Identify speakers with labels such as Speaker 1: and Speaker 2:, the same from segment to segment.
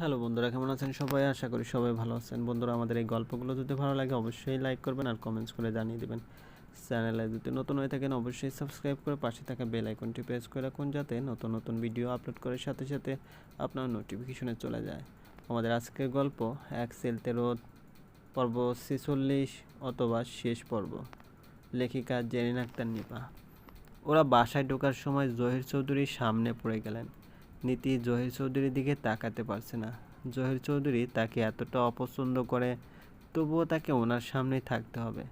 Speaker 1: Hello বন্ধুরা, কেমন আছেন সবাই? আশা করি সবাই ভালো আছেন। বন্ধুরা, আমাদের এই গল্পগুলো যদি ভালো লাগে অবশ্যই লাইক করবেন আর কমেন্টস করে জানিয়ে দেবেন। চ্যানেলে যদি নতুন হয়ে থাকেন অবশ্যই সাবস্ক্রাইব করে পাশে থাকা বেল আইকনটি প্রেস করে রাখুন যাতে নতুন নতুন ভিডিও আপলোড করার সাথে সাথে আপনার নোটিফিকেশনে চলে যায়। আমাদের আজকের গল্প, এক সেলতে পর্ব ছেচল্লিশ অথবা শেষ পর্ব। লেখিকা জেরিন আক্তার নিপা। ওরা বাসায় ঢোকার সময় জহির চৌধুরীর সামনে পড়ে গেলেন। নীতি জহির চৌধুরীর দিকে তাকাতে পারছে না। জহির চৌধুরী তাকে এতটা অপছন্দ করে, তবুও তাকে ওনার সামনেই থাকতে হবে।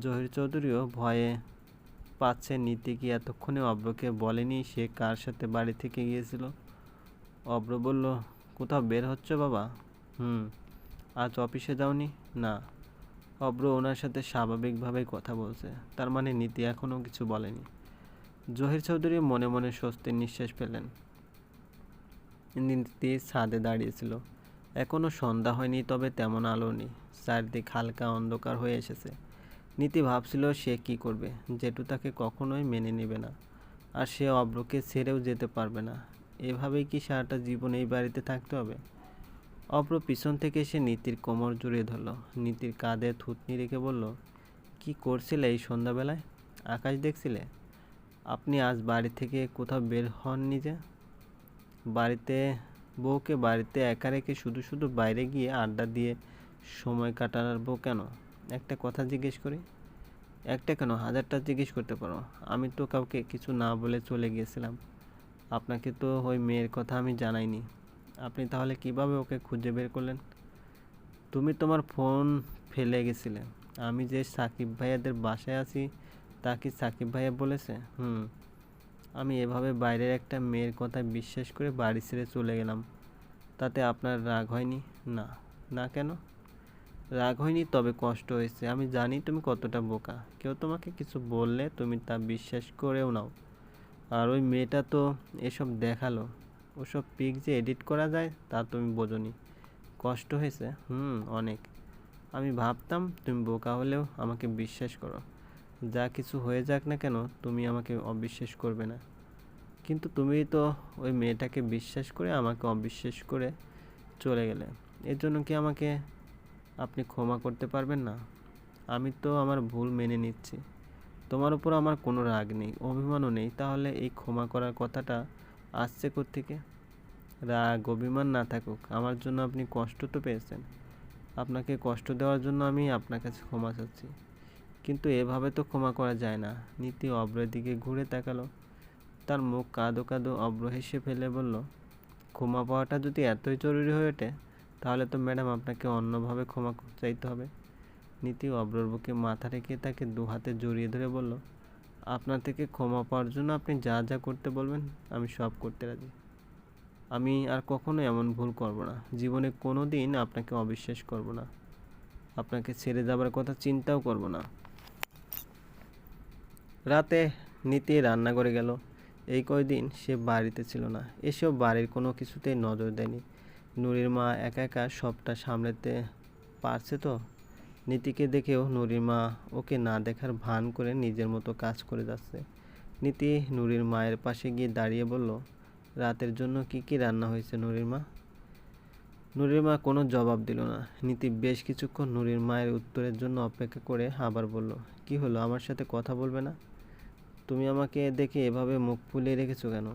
Speaker 1: জহির চৌধুরীও ভয়ে পাচ্ছে নীতি কি এতক্ষণে অব্রকে বলেনি সে কার সাথে বাড়ি থেকে গিয়েছিল। অব্র বলল, কোথাও বের হচ্ছে বাবা? হুম, আজ অফিসে যাওনি? না। অব্র ওনার সাথে স্বাভাবিকভাবেই কথা বলছে। তার মানে নীতি এখনও কিছু বলেনি। জহির চৌধুরী মনে মনে স্বস্তির নিঃশ্বাস পেলেন নীতি ছাদে দাঁড়িয়েছিল। এখনও সন্ধ্যা হয়নি, তবে তেমন আলো নেই। চারদিক হালকা অন্ধকার হয়ে এসেছে। নীতি ভাবছিল সে কি করবে। জেঠু তাকে কখনোই মেনে নেবে না। আর সে অব্রকে ছেড়েও যেতে পারবে না। এভাবেই কি সারাটা জীবন এই বাড়িতে থাকতে হবে? অব্র পিছন থেকে এসে নীতির কোমর জড়িয়ে ধরলো। নীতির কাঁধে থুতনি রেখে বলল, কি করছিলে এই সন্ধ্যাবেলায়? আকাশ দেখছিলে? আপনি আজ বাড়ি থেকে কোথাও বের হননি যে? বাড়িতে, বউকে বাড়িতে একা রেখে শুধু শুধু বাইরে গিয়ে আড্ডা দিয়ে সময় কাটাবো কেন? একটা কথা জিজ্ঞেস করি। একটা কেন? হাজারটা জিজ্ঞেস করতে পারো। আমি তো কাউকে কিছু না বলে চলে গিয়েছিলাম। আপনাকে তো ওই মেয়ের কথা আমি জানাইনি। আপনি তাহলে কীভাবে ওকে খুঁজে বের করলেন? তুমি তোমার ফোন ফেলে গেছিলে। আমি যে সাকিব ভাইয়াদের বাসায় আছি, তা কি সাকিব ভাইয়া বলেছে? হুম। আমি এভাবে বাইরের একটা মেয়ের কথা বিশ্বাস করে বাড়ি ছেড়ে চলে গেলাম। তাতে আপনার রাগ হয়নি? না। না কেন? রাগ হয়নি তবে কষ্ট হয়েছে। আমি জানি তুমি কতটা বোকা। কেউ তোমাকে কিছু বললে তুমি তা বিশ্বাস করেও নাও। আর ওই মেয়েটা তো এসব দেখাল। ওসব পিক যে এডিট করা যায় তা তুমি বোঝনি। কষ্ট হয়েছে? হুম, অনেক। আমি ভাবতাম তুমি বোকা হলেও আমাকে বিশ্বাস করো। যা কিছু হয়ে যাক না কেন, তুমি আমাকে অবিশ্বাস করবে না। কিন্তু তুমি তো ওই মেয়েটাকে বিশ্বাস করে আমাকে অবিশ্বাস করে চলে গেলে। এর জন্য কি আমাকে আপনি ক্ষমা করতে পারবেন না? আমি তো আমার ভুল মেনে নিচ্ছি। তোমার উপর আমার কোনো রাগ নেই, অভিমানও নেই। তাহলে এই ক্ষমা করার কথাটা আসছে থেকে রাগ, অভিমান না থাকুক, আমার জন্য আপনি কষ্ট তো পেয়েছেন। আপনাকে কষ্ট দেওয়ার জন্য আমি আপনার কাছে ক্ষমা চাচ্ছি। কিন্তু এভাবে তো ক্ষমা করা যায় না। নীতি অব্রের দিকে ঘুরে তাকালো। তার মুখ কাঁদো কাঁদো অব্র হেসে ফেলে বলল, ক্ষমা পাওয়াটা যদি এতই জরুরি হয়ে ওঠে, তাহলে তো ম্যাডাম আপনাকে অন্যভাবে ক্ষমা চাইতে হবে। নীতি অব্রর বুকে মাথা রেখে তাকে দু হাতে জড়িয়ে ধরে বলল, আপনার থেকে ক্ষমা পাওয়ার জন্য আপনি যা যা করতে বলবেন, আমি সব করতে রাজি। আমি আর কখনো এমন ভুল করব না। জীবনে কোনো দিন আপনাকে অবিশ্বাস করব না। আপনাকে ছেড়ে যাবার কথা চিন্তাও করব না। রাতে নীতি রান্না করে গেল। এই কয়দিন সে বাড়িতে ছিল না। এসেও বাড়ির কোনো কিছুতেই নজর দেয়নি। নুরির মা একা একা সবটা সামলাতে পারছে তো? নীতিকে দেখেও নুরির মা ওকে না দেখার ভান করে নিজের মতো কাজ করে যাচ্ছে। নীতি নুরির মায়ের পাশে গিয়ে দাঁড়িয়ে বলল, রাতের জন্য কি কি রান্না হয়েছে নুরির মা? নুরির মা কোনো জবাব দিল না। নীতি বেশ কিছুক্ষণ নুরির মায়ের উত্তরের জন্য অপেক্ষা করে আবার বলল, কি হলো, আমার সাথে কথা বলবে না? তুমি আমাকে দেখে এভাবে মুখ ফুলিয়ে রেখেছো কেন?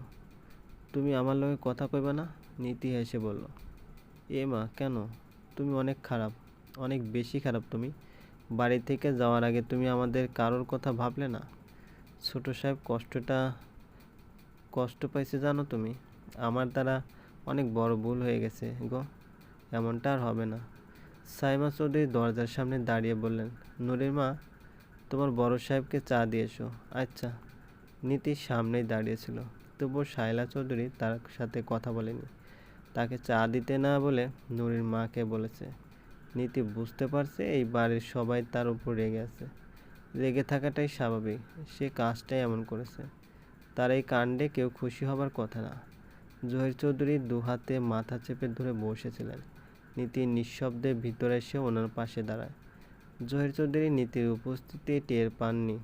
Speaker 1: তুমি আমার লগে কথা কইবে না? নীতি হেসে বলল, এ মা, কেন? তুমি অনেক খারাপ, অনেক বেশি খারাপ তুমি। বাড়ি থেকে যাওয়ার আগে তুমি আমাদের কারোর কথা ভাবলে না? ছোট সাহেব কষ্টটা, কষ্ট পাইছে জানো তুমি? আমার দ্বারা অনেক বড় ভুল হয়ে গেছে গো। এমনটা আর হবে না। সাইমা চৌধুরী দরজার সামনে দাঁড়িয়ে বললেন, নুরির মা, তোমার বড় সাহেবকে চা দিয়েছ আচ্ছা। নীতির সামনেই দাঁড়িয়েছিল। তবুও শায়লা চৌধুরী তার সাথে কথা বলেনি। তাকে চা দিতে না বলে নুরির মাকে বলেছে। নীতি বুঝতে পারছে এই বাড়ির সবাই তার উপর রেগে আছে। রেগে থাকাটাই স্বাভাবিক। সে কাজটাই এমন করেছে। তার এই কাণ্ডে কেউ খুশি হবার কথা না। জহির চৌধুরী দু হাতে মাথা চেপে ধরে বসেছিলেন। নীতি নিঃশব্দে ভিতরে এসে ওনার পাশে দাঁড়ায়। জহির চৌধুরী নীতির উপস্থিতি টের পাননি।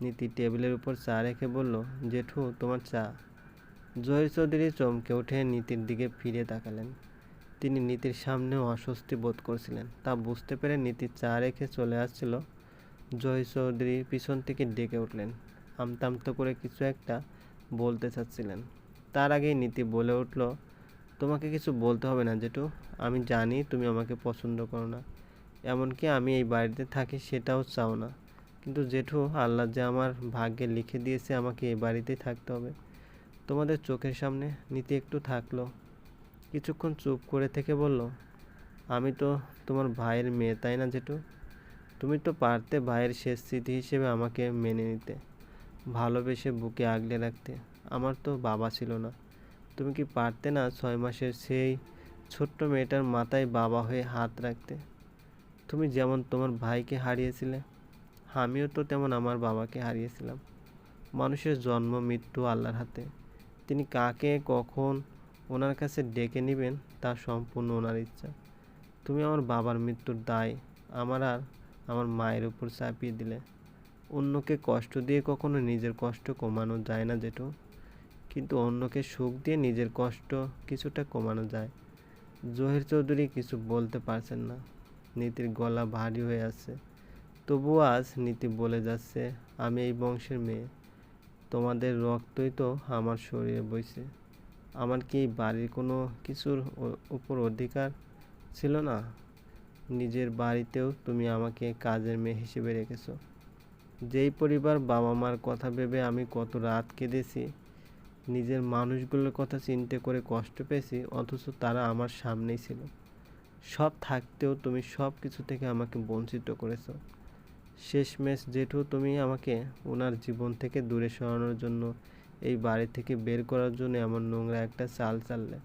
Speaker 1: নীতি টেবিলের উপর চা রেখে বলল, জেঠু, তোমার চা। জহির চৌধুরী চমকে উঠে নীতির দিকে ফিরে তাকালেন। তিনি নীতির সামনেও অস্বস্তি বোধ করছিলেন। তা বুঝতে পেরে নীতি চা রেখে চলে আসছিল। জয় চৌধুরী পিছন থেকে ডেকে উঠলেন। আমতা আমতা করে কিছু একটা বলতে চাচ্ছিলেন। তার আগেই নীতি বলে উঠল তোমাকে কিছু বলতে হবে না, জেঠু। আমি জানি তুমি আমাকে পছন্দ করো না। এমনকি আমি এই বাড়িতে থাকি সেটাও চাও না। কিন্তু জেঠু, আল্লাহ যে আমার ভাগ্যে লিখে দিয়েছে আমাকে এই বাড়িতেই থাকতে হবে। তোমাদের চোখের সামনে নীতি একটু থাকল। কিছুক্ষণ চুপ করে থেকে বলল, আমি তো তোমার ভাইয়ের মেয়ে, তাই না জেঠু? তুমি তো পারতে ভাইয়ের শেষ স্মৃতি হিসেবে আমাকে মেনে নিতে, ভালোবেসে বুকে আগলে রাখতে। আমার তো বাবা ছিল না। তুমি কি পারতে না ছয় মাসের সেই ছোট্ট মেয়েটার মাথায় বাবা হয়ে হাত রাখতে? তুমি যেমন তোমার ভাইকে হারিয়েছিলে, আমিও তো তেমন আমার বাবাকে হারিয়েছিলাম। মানুষের জন্ম, মৃত্যু আল্লাহর হাতে। তিনি কাকে, কখন ওনার কাছে ডেকে নেবেন তা সম্পূর্ণ ওনার ইচ্ছা। তুমি আমার বাবার মৃত্যুর দায় আমার আর আমার মায়ের উপর চাপিয়ে দিলে। অন্যকে কষ্ট দিয়ে কখনো নিজের কষ্ট কমানো যায় না যেটু কিন্তু অন্যকে সুখ দিয়ে নিজের কষ্ট কিছুটা কমানো যায়। জহির চৌধুরী কিছু বলতে পারছেন না। নীতির গলা ভারী হয়ে আছে। তবুও আজ নীতি বলে যাচ্ছে, আমি এই বংশের মেয়ে। তোমাদের রক্তই তো আমার শরীরে বইছে। আমার কি বাড়ির কোনো কিছুর উপর অধিকার ছিল না? নিজের বাড়িতেও তুমি আমাকে কাজের মেয়ে হিসেবে রেখেছো। যেই পরিবার বাবা মার কথা ভেবে আমি কত রাত কেঁদেছি নিজের মানুষগুলোর কথা চিন্তা করে কষ্ট পেয়েছি, অথচ তারা আমার সামনেই ছিল। সব থাকতেও তুমি সব কিছু থেকে আমাকে বঞ্চিত করেছ। শেষমেশ জেঠু, তুমি আমাকে ওনার জীবন থেকে দূরে সরানোর জন্য এই বাড়ি থেকে বের করার জন্য এমন নোংরা একটা চাল চাললে।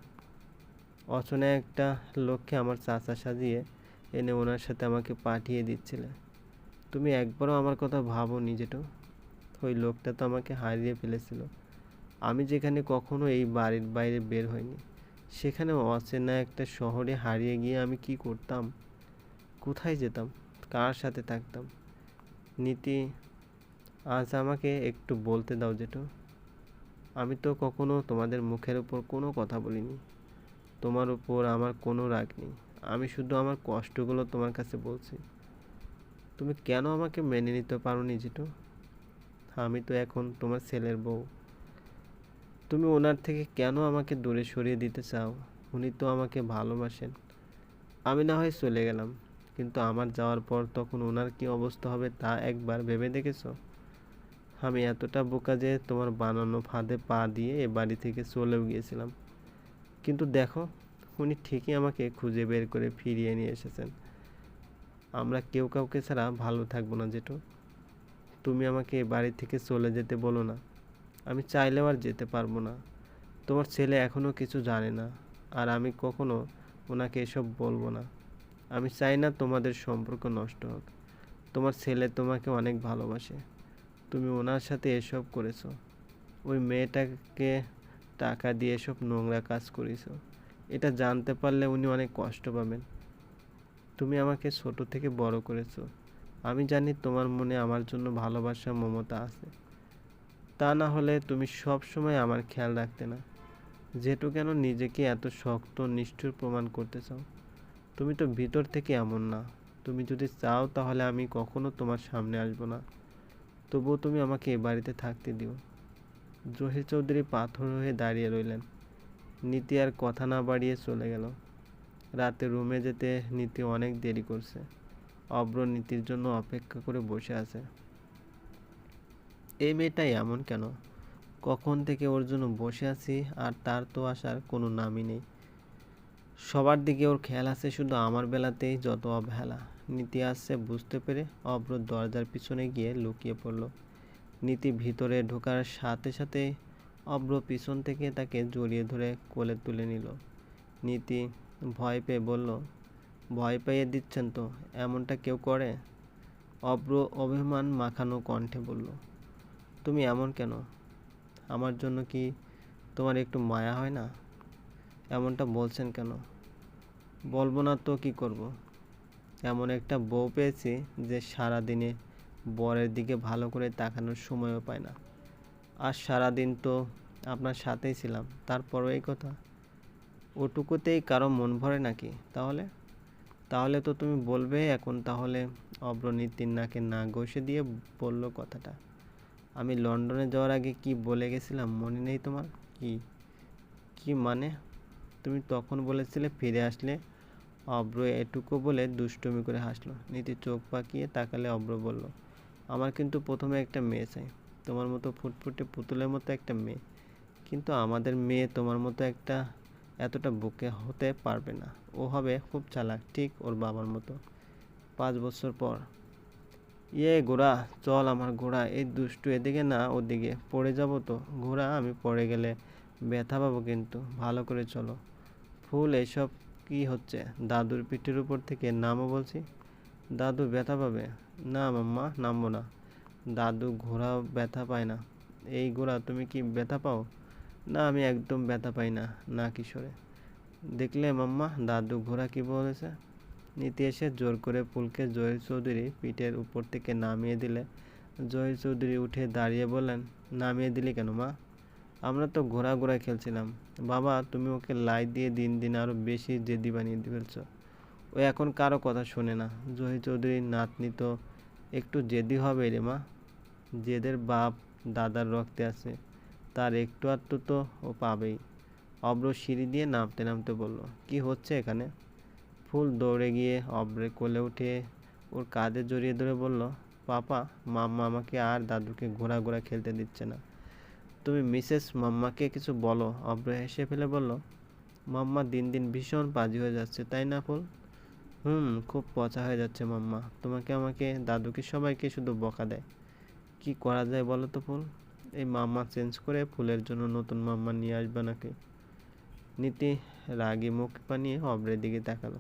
Speaker 1: অচেনা একটা লোককে আমার চাচা সাজিয়ে এনে ওনার সাথে আমাকে পাঠিয়ে দিচ্ছিলে। তুমি একবারও আমার কথা ভাবো নিজেটাও ওই লোকটা তো আমাকে হারিয়ে ফেলেছিল। আমি যেখানে কখনো এই বাড়ির বাইরে বের হইনি, সেখানে অচেনা একটা শহরে হারিয়ে গিয়ে আমি কি করতাম? কোথায় যেতাম? কার সাথে থাকতাম? নীতি, আজ আমাকে একটু বলতে দাও যেটু আমি তো কখনো তোমাদের মুখের উপর কোনো কথা বলিনি। তোমার উপর আমার কোনো রাগ নেই। আমি শুধু আমার কষ্টগুলো তোমার কাছে বলছি। তুমি কেন আমাকে মেনে নিতে পারো নি যেটু আমি তো এখন তোমার ছেলের বউ। তুমি ওনার থেকে কেন আমাকে দূরে সরিয়ে দিতে চাও? উনি তো আমাকে ভালোবাসেন। আমি না হয় চলে গেলাম, কিন্তু আমার যাওয়ার পর তখন ওনার কি অবস্থা হবে তা একবার ভেবে দেখেছ? আমি এতটা বোকা যে তোমার বানানো ফাঁদে পা দিয়ে এ বাড়ি থেকে চলেও গিয়েছিলাম। কিন্তু দেখো, উনি ঠিকই আমাকে খুঁজে বের করে ফিরিয়ে নিয়ে এসেছেন। আমরা কেউ কাউকে ছাড়া ভালো থাকব না যেটু তুমি আমাকে এ বাড়ি থেকে চলে যেতে বলো না। আমি চাইলেও আর যেতে পারব না। তোমার ছেলে এখনও কিছু জানে না, আর আমি কখনো ওনাকে এসব বলব না। আমি চাই না তোমাদের সম্পর্ক নষ্ট হোক। তোমার ছেলে তোমাকে অনেক ভালোবাসে। তুমি ওনার সাথে এসব করেছ। ওই মেয়েটাকে টাকা দিয়ে এসব নোংরা কাজ করেছ। এটা জানতে পারলে উনি অনেক কষ্ট পাবেন। তুমি আমাকে ছোট থেকে বড় করেছ। আমি জানি তোমার মনে আমার জন্য ভালোবাসা, মমতা আছে। তা না হলে তুমি সব সময় আমার খেয়াল রাখতে না। যেটু কেন নিজেকে এত শক্ত, নিষ্ঠুর প্রমাণ করতে চাও? তুমি তো ভিতর থেকে এমন না। তুমি যদি চাও তাহলে আমি কখনো তোমার সামনে আসব না। তবুও তুমি আমাকে এ বাড়িতে থাকতে দিও। জহির চৌধুরী পাথর হয়ে দাঁড়িয়ে রইলেন। নীতি আর কথা না বাড়িয়ে চলে গেল। রাতে রুমে যেতে নীতি অনেক দেরি করছে। অব্র নীতির জন্য অপেক্ষা করে বসে আছে। এই মেয়েটাই এমন কেন? কখন থেকে ওর জন্য বসে আছি আর তার তো আসার কোনো নামই নেই। সবার দিকে ওর খেয়াল আছে শুধু আমার বেলাতেই যত অবহেলা। নীতি আসছে বুঝতে পেরে অব্র দরজার পিছনে গিয়ে লুকিয়ে পড়ল। নীতি ভিতরে ঢোকার সাথে সাথে অব্র পিছন থেকে তাকে জড়িয়ে ধরে কোলে তুলে নিল। নীতি ভয় পেয়ে বলল, ভয় পাইয়ে দিচ্ছেন তো? এমনটা কেউ করে? অব্র অভিমান মাখানো কণ্ঠে বলল তুমি এমন কেন? আমার জন্য কি তোমার একটু মায়া হয় না? এমনটা বলছেন কেন? বলব না তো কি করব। এমন একটা বউ পেয়েছি যে সারা দিনে বরের দিকে ভালো করে তাকানোর সময়ও পায় না। আর সারা দিন তো আপনার সাথেই ছিলাম, তারপরও এই কথা। ওটুকুতেই কারও মন ভরে নাকি তাহলে? তাহলে তো তুমি বলবে এখন, তাহলে অব্র নীতির নাকে না ঘষে দিয়ে বলল কথাটা। আমি লন্ডনে যাওয়ার আগে কি বলে গেছিলাম? মনে নেই তোমার? কি? কি মানে? তুমি তখন বলেছিলে ফিরে আসলে অব্র এটুকু বলে দুষ্টুমি করে হাসলো। নীতি চোখ পাকিয়ে তাকালে অব্র বলল, আমার কিন্তু প্রথমে একটা মেয়ে চাই। তোমার মতো ফুটফুটে পুতুলের মতো একটা মেয়ে। কিন্তু আমাদের মেয়ে তোমার মতো একটা এতটা বুকে হতে পারবে না। ও হবে খুব চালাক, ঠিক ওর বাবার মতো। পাঁচ বছর পর ইয়ে ঘোড়া চল আমার ঘোড়া এই দুষ্টু এদিকে না ওদিকে। পড়ে যাব তো। ঘোড়া আমি পড়ে গেলে ব্যথা পাবো কিন্তু, ভালো করে চলো। ফুল, এসব কি হচ্ছে? দাদুর পিঠের উপর থেকে নামও বলছি। দাদু ব্যথা পাবে? না মাম্মা, নামবো না। দাদু ঘোড়া ব্যথা পায় না। এই ঘোড়া তুমি কি ব্যথা পাও? না, আমি একদম ব্যথা পাই না না কিশোরে। দেখলে মাম্মা, দাদু ঘোড়া কি বলেছে? নীতি এসে জোর করে পুলকে জহির চৌধুরী পিঠের উপর থেকে নামিয়ে দিলে। জহির চৌধুরী উঠে দাঁড়িয়ে বললেন, নামিয়ে দিলি কেন মা? আমরা তো ঘোড়া ঘোড়া খেলছিলাম। বাবা, তুমি ওকে লাই দিয়ে দিন দিন আরও বেশি জেদি বানিয়ে দিয়ে ফেলছ। ও এখন কারও কথা শোনে না। জহির চৌধুরীর নাতনি তো একটু জেদি হবে রে মা। জেদের বাপ দাদার রক্তে আছে। তার একটু আধটু তো ও পাবেই। অব্র সিঁড়ি দিয়ে নামতে নামতে বলল, কি হচ্ছে এখানে? ফুল দৌড়ে গিয়ে অব্রে কোলে উঠে ওর কাঁধে জড়িয়ে ধরে বলল, পাপা, মাম্মা আমাকে আর দাদুকে ঘোরা ঘোরা খেলতে দিচ্ছে না। তুমি মিসেস মাম্মাকে কিছু বলো। অব্রে হেসে ফেলে বলল, মাম্মা দিন দিন ভীষণ পাজি হয়ে যাচ্ছে, তাই না ফুল? হুম, খুব পচা হয়ে যাচ্ছে মাম্মা। তোমাকে আমাকে, দাদুকে সবাইকে শুধু বকা দেয়। কি করা যায় বলো তো ফুল? এই মাম্মা চেঞ্জ করে ফুলের জন্য নতুন মাম্মা নিয়ে আসবে নাকি নীতি রাগি মুখ বানিয়ে অব্রের দিকে তাকালো।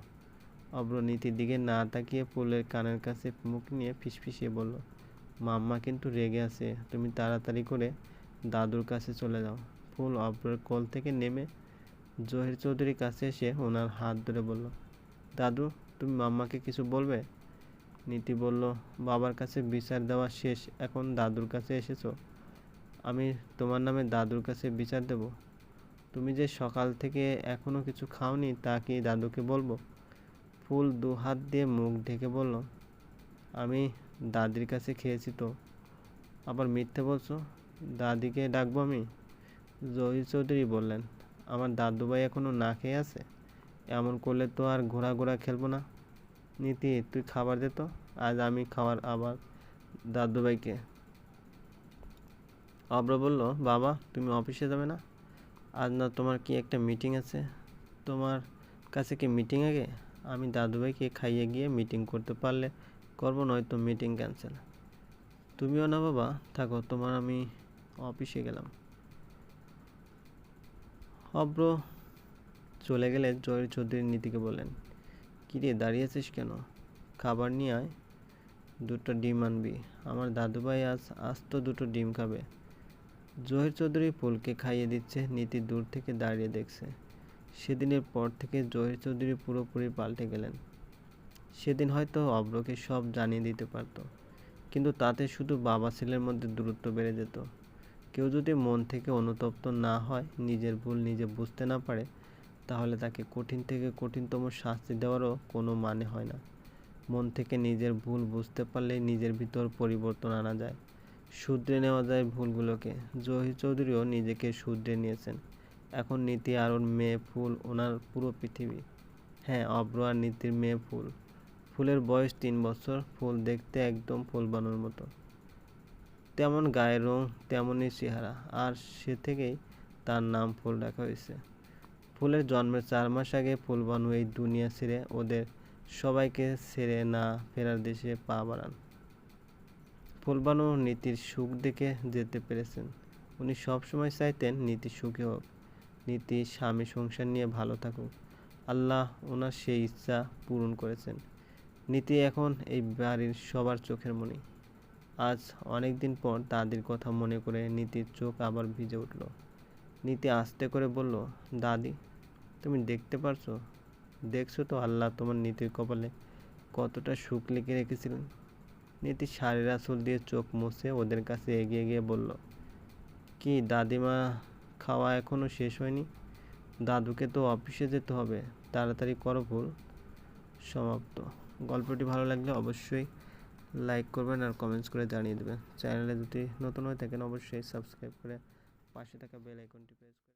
Speaker 1: অব্র নীতির দিকে না তাকিয়ে ফুলের কানের কাছে মুখ নিয়ে ফিসফিসিয়ে বলল, মাম্মা কিন্তু রেগে আছে, তুমি তাড়াতাড়ি করে দাদুর কাছে চলে যাও। ফুল অব্রের কোল থেকে নেমে জহির চৌধুরীর কাছে এসে ওনার হাত ধরে বলল, দাদু, তুমি মাম্মাকে কিছু বলবে? নীতি বলল, বাবার কাছে বিচার দেওয়া শেষ, এখন দাদুর কাছে এসেছ। আমি তোমার নামে দাদুর কাছে বিচার দেব। তুমি যে সকাল থেকে এখনও কিছু খাওনি তা কি দাদুকে বলব? ফুল দু হাত দিয়ে মুখ ঢেকে বলল, আমি দাদির কাছে খেয়েছি তো। আবার মিথ্যে বলছো? দাদিকে ডাকবো আমি? জহির চৌধুরী বললেন, আমার দাদু ভাই এখনও না খেয়ে আছে? এমন করলে তো আর ঘোরা ঘোরা খেলব না। নীতি, তুই খাবার দে তো, আজ আমি খাওয়ার আবার দাদু ভাইকে অব্র বলল, বাবা, তুমি অফিসে যাবে না? আজ না তোমার কি একটা মিটিং আছে? তোমার কাছে কি মিটিং আগে? আমি দাদুভাইকে খাইয়ে গিয়ে মিটিং করতে পারলে করব, নয়তো মিটিং ক্যান্সেল তুমিও না বাবা, থাকো, তোমার আমি অফিসে গেলাম। অব্র চলে গেলে জয়ের চৌধুরী নীতিকে বললেন কিরে দাঁড়িয়েছিস কেন? খাবার নিয়ে আয়, দুটো ডিম আনবি। আমার দাদুভাই আজ আজ তো দুটো ডিম খাবে। জহির চৌধুরী ফুলকে খাইয়ে দিচ্ছে, নীতি দূর থেকে দাঁড়িয়ে দেখছে। সেদিনের পর থেকে জহির চৌধুরী পুরোপুরি পাল্টে গেলেন। সেদিন হয়তো অব্রকে সব জানিয়ে দিতে পারতো, কিন্তু তাতে শুধু বাবা ছেলের মধ্যে দূরত্ব বেড়ে যেত। কেউ যদি মন থেকে অনুতপ্ত না হয়, নিজের ভুল নিজে বুঝতে না পারে, তাহলে তাকে কঠিন থেকে কঠিনতম শাস্তি দেওয়ারও কোনো মানে হয় না। মন থেকে নিজের ভুল বুঝতে পারলে নিজের ভিতর পরিবর্তন আনা যায়। শুধরে নেওয়া যায় ভুলগুলোকে। জহির চৌধুরীও নিজেকে শুধরে নিয়েছেন। এখন নীতি আর ওর মেয়ে ফুল, ওনার পুরো পৃথিবী। হ্যাঁ অব্র আর নীতির মেয়ে ফুল। ফুলের বয়স তিন বছর, ফুল দেখতে একদম ফুল বানুর মতো। তেমন গায়ের রং, তেমনই চেহারা, আর সে থেকেই তার নাম ফুল রাখা হয়েছে। ফুলের জন্মের চার মাস আগে ফুলবানু এই দুনিয়া ছেড়ে ওদের সবাইকে ছেড়ে না ফেরার দেশে পা বাড়ান। ফুলবানু নীতির সুখ দেখে যেতে পেরেছেন। উনি সবসময় চাইতেন নীতি সুখী হোক। নীতি, স্বামী, সংসার নিয়ে ভালো থাকুক। আল্লাহ ওনার সেই ইচ্ছা পূরণ করেছেন। নীতি এখন এই বাড়ির সবার চোখের মণি আজ অনেক দিন পর দাদির কথা মনে করে নীতির চোখ আবার ভিজে উঠল। নীতি আস্তে করে বলল, দাদি, তুমি দেখতে পারছ? দেখছ তো আল্লাহ তোমার নীতির কপালে কতটা সুখ লিখে রেখেছিলেন? নীতি শাড়ির আঁচল দিয়ে চোখ মুছে ওদের কাছে এগিয়ে গিয়ে বলল, কি দাদিমা খাওয়া এখনও শেষ হয়নি। দাদুকে তো অফিসে যেতে হবে। তাড়াতাড়ি করো ভুল। সমাপ্ত। গল্পটি ভালো লাগলে অবশ্যই লাইক করবেন আর কমেন্টস করে জানিয়ে দেবেন। চ্যানেলে যদি নতুন হয়ে থাকেন অবশ্যই সাবস্ক্রাইব করে পাশে থাকা বেল আইকনটি প্রেস